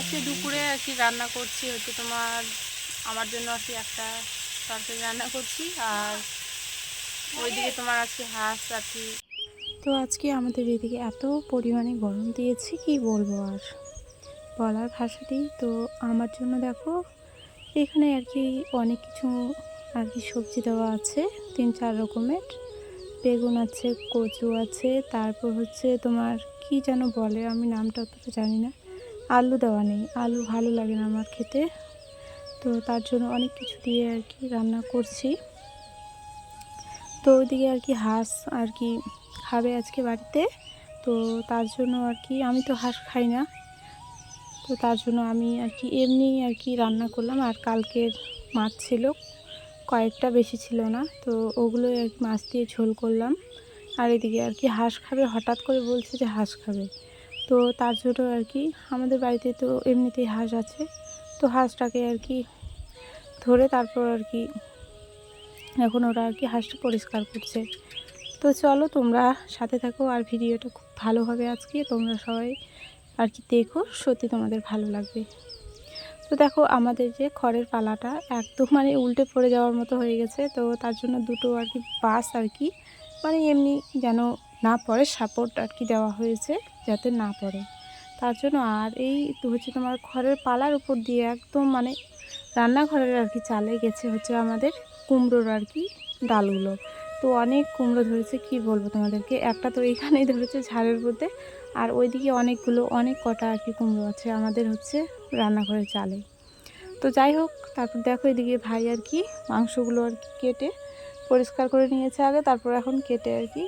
আজকে দুপুরে আর কি রান্না করছি, হচ্ছে তোমার আমার জন্য আর কি একটা তরকারি রান্না করছি আর ওইদিকে তোমার আজকে হাঁস আর কি। তো আজকে আমাদের এদিকে এত পরিমাণে গরম দিয়েছে, কি বলব আর বলার ভাষাটি তো আমার জন্য দেখো, এখানে আর কি অনেক কিছু আর কি সবজি দেওয়া আছে, তিন চার রকমের। বেগুন আছে, কচু আছে, তারপর হচ্ছে তোমার কি যেন বলে, আমি নামটা অতটা জানি না। আলু দেওয়া নেই। আলু ভালো লাগে না আমার খেতে। তো তার জন্য অনেক কিছু দিয়ে আর কি রান্না করছি। তো ওইদিকে আর কি হাঁস আর কি খাবে আজকে বাড়িতে। তো তার জন্য আর কি আমি তো হাঁস খাই না। তো তার জন্য আমি আর কি এমনি আর কি রান্না করলাম। আর কালকের মাছ ছিল, কয়েকটা বেশি ছিল না। তো ওগুলোই আর কি মাছ দিয়ে ঝোল করলাম। আর এদিকে আর কি হাঁস খাবে, হঠাৎ করে বলছে যে হাঁস খাবে। তো তার জন্য আর কি আমাদের বাড়িতে তো এমনিতেই হাঁস আছে। তো হাঁসটাকে আর কি ধরে তারপর আর কি এখন ওরা আর কি হাঁসটা পরিষ্কার করছে। তো চলো তোমরা সাথে থাকো আর ভিডিওটা খুব ভালো হবে আজকে। তোমরা সবাই আর কি দেখো, সত্যি তোমাদের ভালো লাগবে। তো দেখো আমাদের যে খড়ের পালাটা একদম মানে উল্টে পড়ে যাওয়ার মতো হয়ে গেছে। তো তার জন্য দুটো আর কি বাস আর কি মানে এমনি যেন না পড়ে সাপোর্ট আর কি দেওয়া হয়েছে যাতে না পড়ে। তার জন্য আর এই তো হচ্ছে তোমার খড়ের পালার উপর দিয়ে একদম মানে রান্নাঘরের আর কি চালে গেছে হচ্ছে আমাদের কুমড়োর আর কি ডালগুলো। তো অনেক কুমড়ো ধরেছে, কি বলব তোমাদেরকে? একটা তো এইখানেই ধরেছে ঝাড়ের মধ্যে, আর ওইদিকে অনেকগুলো, অনেক কটা আর কি কুমড়ো আছে আমাদের হচ্ছে রান্নাঘরের চালে। তো যাই হোক, তারপর দেখো এদিকে ভাই আর কি মাংসগুলো আর কি কেটে পরিষ্কার করে নিয়েছে আগে, তারপর এখন কেটে আর কি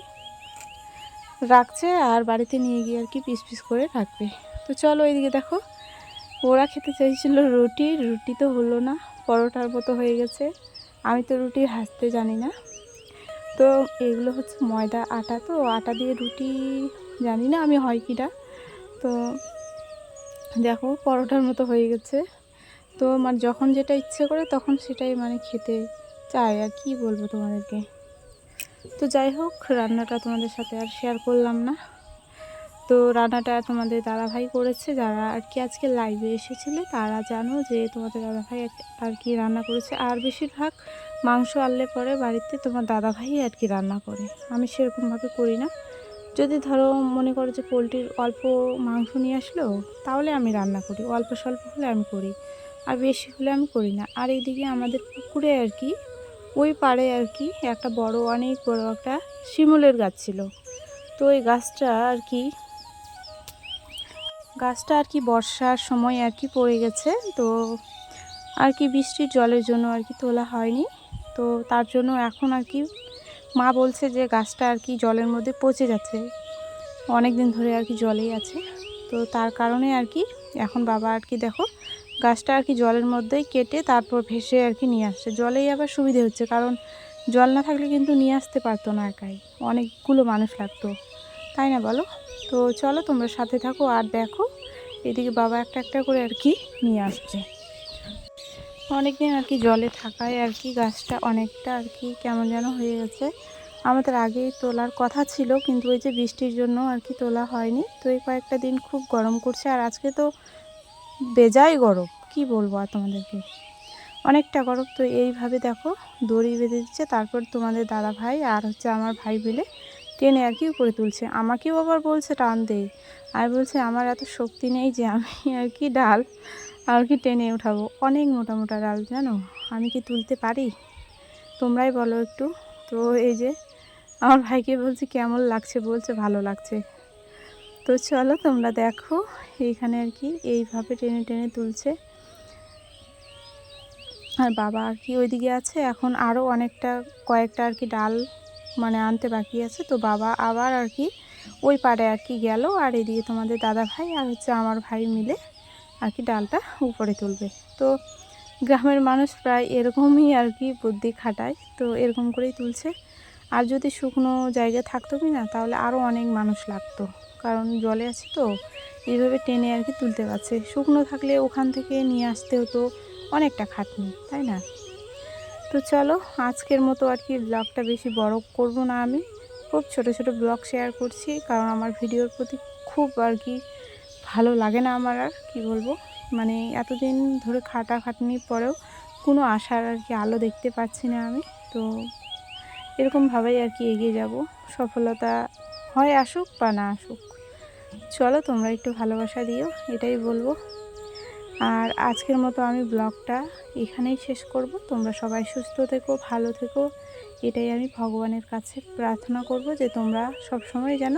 রাখছে আর বাড়িতে নিয়ে গিয়ে আর কি পিস পিস করে রাখবে। তো চলো এইদিকে দেখো, ওরা খেতে চাইছিল রুটি রুটি তো হলো না, পরোটার মতো হয়ে গেছে। আমি তো রুটি হাসতে জানি না। তো এগুলো হচ্ছে ময়দা, আটা। তো আটা দিয়ে রুটি জানি না আমি হয় কিনা। তো দেখো, পরোটার মতো হয়ে গেছে। তো মানে যখন যেটা ইচ্ছে করে তখন সেটাই মানে খেতে চাই আর কি বলব তোমাদেরকে। তো যাই হোক, রান্নাটা তোমাদের সাথে আর শেয়ার করলাম না। তো রান্নাটা তোমাদের দাদাভাই করেছে, যারা আর কি আজকে লাইভে এসেছিলে, তারা জানো যে তোমাদের দাদাভাই আর- কি রান্না করেছে। আর বেশিরভাগ মাংস আনলে পরে বাড়িতে তোমার দাদাভাই আর কি রান্না করে। আমি সেরকমভাবে করি না। যদি ধরো মনে করো যে পোলট্রির অল্প মাংস নিয়ে আসলো, তাহলে আমি রান্না করি। অল্প স্বল্প হলে আমি করি। আর বেশি হলে আমি করি না। আর এইদিকে আমাদের পুকুরে আর কি ওই পাড়ে আর কি একটা বড় অনেক বড় একটা শিমুলের গাছ ছিল তো ওই গাছটা আর কি গাছটা আর কি বর্ষার সময় আর কি পড়ে গেছে তো আর কি বৃষ্টির জলের জন্য আর কি তোলা হয়নি তো তার জন্য এখন আর কি মা বলছে যে গাছটা আর কি জলের মধ্যে পচে যাচ্ছে অনেক দিন ধরে আর কি জলেই আছে তো তার কারণে আর কি এখন বাবা আর কি দেখো গাছটা আর কি জলের মধ্যেই কেটে তারপর ভেসে আর কি নিয়ে আসছে। জলেই আবার সুবিধে হচ্ছে, কারণ জল না থাকলে কিন্তু নিয়ে আসতে পারতো না একাই। অনেকগুলো মানুষ লাগতো, তাই না বলো? তো চলো তোমরা সাথে থাকো আর দেখো, এদিকে বাবা একটা একটা করে আর কি নিয়ে আসছে। অনেকদিন আর কি জলে থাকায় আর কি গাছটা অনেকটা আর কি কেমন যেন হয়ে গেছে। আমাদের আগেই তোলার কথা ছিল, কিন্তু ওই যে বৃষ্টির জন্য আর কি তোলা হয়নি। তো এই কয়েকটা দিন খুব গরম করছে, আর আজকে তো বেজায় গরম কি বলব আর তোমাদেরকে? অনেকটা গরম তো এইভাবে দেখো, দড়ি বেঁধে দিচ্ছে, তারপর তোমাদের দাদা ভাই আর হচ্ছে আমার ভাই মিলে টেনে আর কি উপরে তুলছে। আমাকেও আবার বলছে টান দে। আর বলছে, আমার এত শক্তি নেই যে আমি আর কি ডাল আর কি টেনে উঠাবো। অনেক মোটা মোটা ডাল, জানো? আমি কি তুলতে পারি? তোমরাই বলো একটু। তো এই যে, আমার ভাইকে বলছি, কেমন লাগছে? বলছে, ভালো লাগছে। তো চলো তোমরা দেখো, এইখানে আর কি এইভাবে টেনে টেনে তুলছে। আর বাবা আর কি ওইদিকে আছে, এখন আরও অনেকটা, কয়েকটা আর কি ডাল মানে আনতে বাকি আছে। তো বাবা আবার আর কি ওই পাড়ে আর কি গেল, আর এদিকে তোমাদের দাদা ভাই আর হচ্ছে আমার ভাই মিলে আর কি ডালটা উপরে তুলবে। তো গ্রামের মানুষ প্রায় এরকমই আর কি বুদ্ধি খাটায়, তো এরকম করেই তুলছে। আর যদি শুকনো জায়গা থাকতো কি না, তাহলে আরও অনেক মানুষ লাগতো। কারণ জলে আছে তো, এইভাবে টেনে আর কি তুলতে পারছে। শুকনো থাকলে ওখান থেকে নিয়ে আসতে হতো অনেকটা খাটনি, তাই না? তো চলো, আজকের মতো আর কি ব্লগটা বেশি বড় করব না আমি। খুব ছোট ছোট ব্লগ শেয়ার করছি, কারণ আমার ভিডিওর প্রতি খুব আর কি ভালো লাগে না আমার আর, কি বলব? মানে এতদিন ধরে খাটা খাটনির পরেও কোনো আশার আর কি আলো দেখতে পাচ্ছি না আমি। তো এরকমভাবেই আর কি এগিয়ে যাব। সফলতা হয় আসুক বা না আসুক। চলো তোমরা একটু ভালোবাসা দিও, এটাই বলব। আর আজকের মতো আমি ব্লগটা এখানেই শেষ করব। তোমরা সবাই সুস্থ থেকো, ভালো থেকো। এটাই আমি ভগবানের কাছে প্রার্থনা করব যে তোমরা সব সময় যেন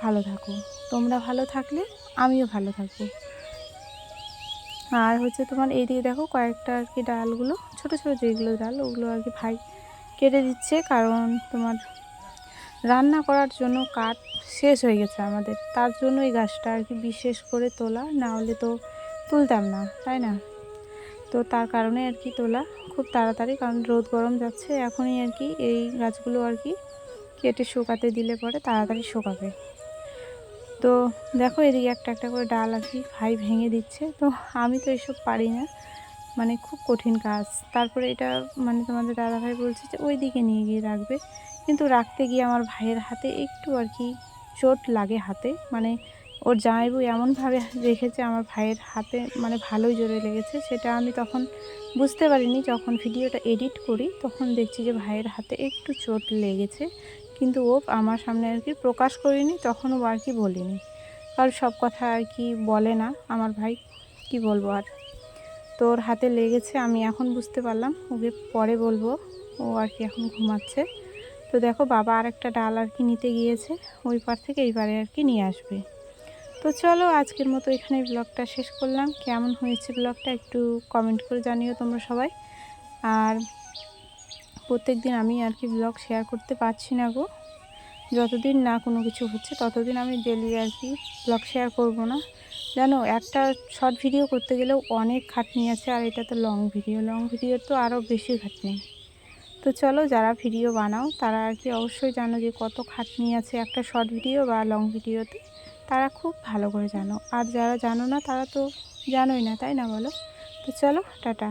ভালো থাকো। তোমরা ভালো থাকলে আমিও ভালো থাকব। আর হচ্ছে তোমার এইদিকে দেখো কয়েকটা আর কি ডালগুলো, ছোট ছোট যেগুলো ডাল, ওগুলো আর কি ভাই কেটে দিচ্ছে, কারণ তোমার রান্না করার জন্য কাঠ শেষ হয়ে গেছে আমাদের। তার জন্য এই গাছটা আর কি বিশেষ করে তোলা, না হলে তো তুলতাম না, তাই না? তো তার কারণে আর কি তোলা খুব তাড়াতাড়ি, কারণ রোদ গরম যাচ্ছে। এখনই আর কি এই গাছগুলো আর কি কেটে শুকাতে দিলে পরে তাড়াতাড়ি শুকাবে। তো দেখো এদিকে একটা একটা করে ডাল আর কি ভাই ভেঙে দিচ্ছে। তো আমি তো এসব পারি না। মানে খুব কঠিন কাজ। তারপরে এটা মানে তোমাদের দাদা ভাই বলছে যে ওই দিকে নিয়ে গিয়ে রাখবে। কিন্তু রাখতে গিয়ে আমার ভাইয়ের হাতে একটু আর কি চোট লাগে হাতে। মানে ওর জামাইবু এমনভাবে রেখেছে আমার ভাইয়ের হাতে মানে ভালোই জোরে লেগেছে, সেটা আমি তখন বুঝতে পারিনি। যখন ভিডিওটা এডিট করি, তখন দেখছি যে ভাইয়ের হাতে একটু চোট লেগেছে। কিন্তু ও আমার সামনে আর কি প্রকাশ করিনি, তখন ও আর কি বলিনি। কারণ সব কথা আর কি বলে না। আমার ভাই, কি বলব আর? তোর হাতে লেগেছে, আমি এখন বুঝতে পারলাম। ওকে পরে বলব, ও আর কি এখন ঘুমাচ্ছে। তো দেখো, বাবা আর একটা ডাল আর কি নিতে গিয়েছে। ওই পার থেকে এই পারে আর কি নিয়ে আসবে। তো চলো, আজকের মতো এখানে ব্লগটা শেষ করলাম। কেমন হয়েছে ব্লগটা একটু কমেন্ট করে জানিও তোমরা সবাই। আর প্রত্যেক দিন আমি আর কি ব্লগ শেয়ার করতে পারছি না গো। যতদিন না কোনো কিছু হচ্ছে, ততদিন আমি ডেলি আর কি ব্লগ শেয়ার করব না। জানো একটা শর্ট ভিডিও করতে গেলেও অনেক খাটনি আছে, আর এটা তো লং ভিডিও লং ভিডিও তো আরও বেশি খাটনি। তো চলো যারা ভিডিও বানাও, তারা আর কি অবশ্যই জানো যে কত খাটনি আছে একটা শর্ট ভিডিও বা লং ভিডিওতে তারা খুব ভালো করে জানো। আর যারা জানো না, তারা তো জানোই না, তাই না বলো? তো চলো, টাটা।